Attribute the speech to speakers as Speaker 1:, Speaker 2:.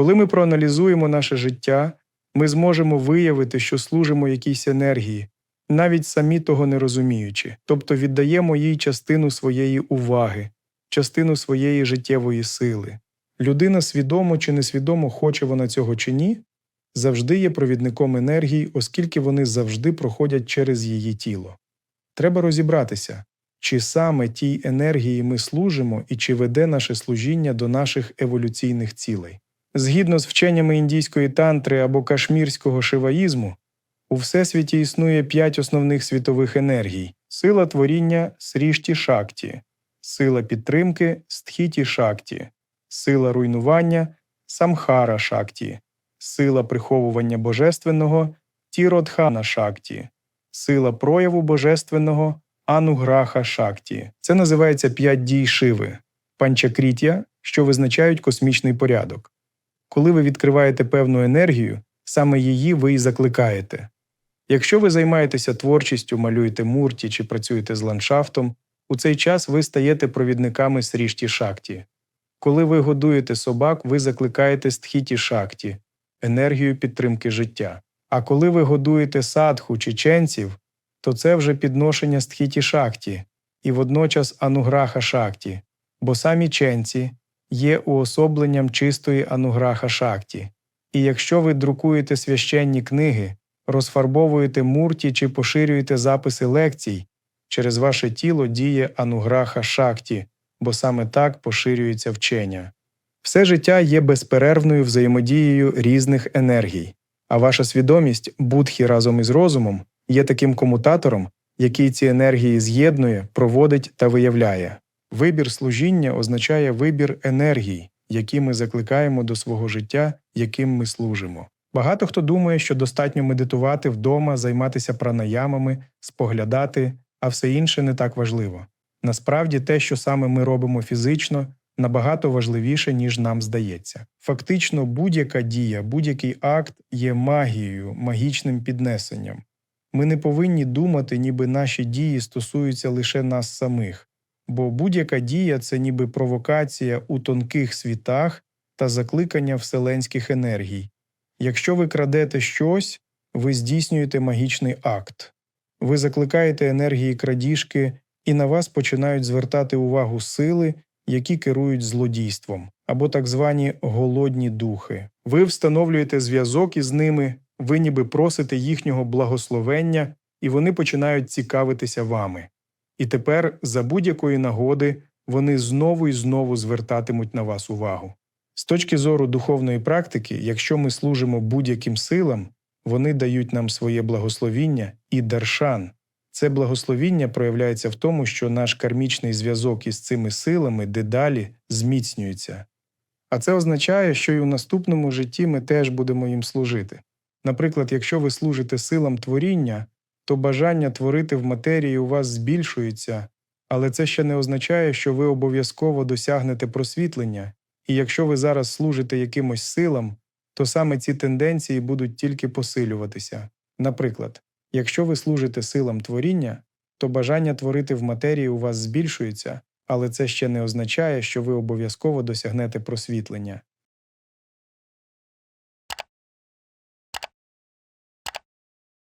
Speaker 1: Коли ми проаналізуємо наше життя, ми зможемо виявити, що служимо якійсь енергії, навіть самі того не розуміючи, тобто віддаємо їй частину своєї уваги, частину своєї життєвої сили. Людина свідомо чи несвідомо хоче вона цього чи ні, завжди є провідником енергії, оскільки вони завжди проходять через її тіло. Треба розібратися, чи саме тій енергії ми служимо і чи веде наше служіння до наших еволюційних цілей. Згідно з вченнями індійської тантри або кашмірського шиваїзму, у всесвіті існує п'ять основних світових енергій: сила творіння срішті шакті, сила підтримки стхіті шакті, сила руйнування самхара шакті, сила приховування божественного тіродхана шакті, сила прояву божественного ануграха шакті. Це називається п'ять дій шиви, панчакрітя, що визначають космічний порядок. Коли ви відкриваєте певну енергію, саме її ви і закликаєте. Якщо ви займаєтеся творчістю, малюєте мурті чи працюєте з ландшафтом, у цей час ви стаєте провідниками срішті шакті. Коли ви годуєте собак, ви закликаєте стхіті шакті, енергію підтримки життя. А коли ви годуєте садху чи ченців, то це вже підношення стхіті шакті і водночас ануграха шакті, бо самі ченці є уособленням чистої ануграха шакті. І якщо ви друкуєте священні книги, розфарбовуєте мурті чи поширюєте записи лекцій, через ваше тіло діє ануграха шакті, бо саме так поширюється вчення. Все життя є безперервною взаємодією різних енергій, а ваша свідомість, будхі разом із розумом, є таким комутатором, який ці енергії з'єднує, проводить та виявляє. Вибір служіння означає вибір енергій, які ми закликаємо до свого життя, яким ми служимо. Багато хто думає, що достатньо медитувати вдома, займатися пранаямами, споглядати, а все інше не так важливо. Насправді, те, що саме ми робимо фізично, набагато важливіше, ніж нам здається. Фактично, будь-яка дія, будь-який акт є магією, магічним піднесенням. Ми не повинні думати, ніби наші дії стосуються лише нас самих, бо будь-яка дія це ніби провокація у тонких світах та закликання вселенських енергій. Якщо ви крадете щось, ви здійснюєте магічний акт. Ви закликаєте енергії крадіжки, і на вас починають звертати увагу сили, які керують злодійством, або так звані голодні духи. Ви встановлюєте зв'язок із ними, ви ніби просите їхнього благословення, і вони починають цікавитися вами. І тепер, за будь-якої нагоди, вони знову і знову звертатимуть на вас увагу. З точки зору духовної практики, якщо ми служимо будь-яким силам, вони дають нам своє благословіння і даршан. Це благословіння проявляється в тому, що наш кармічний зв'язок із цими силами дедалі зміцнюється. А це означає, що й у наступному житті ми теж будемо їм служити. Наприклад, якщо ви служите силам творіння, то бажання творити в матерії у вас збільшується, але це ще не означає, що ви обов'язково досягнете просвітлення, і якщо ви зараз служите якимось силам, то саме ці тенденції будуть тільки посилюватися. Наприклад, якщо ви служите силам творіння, то бажання творити в матерії у вас збільшується, але це ще не означає, що ви обов'язково досягнете просвітлення.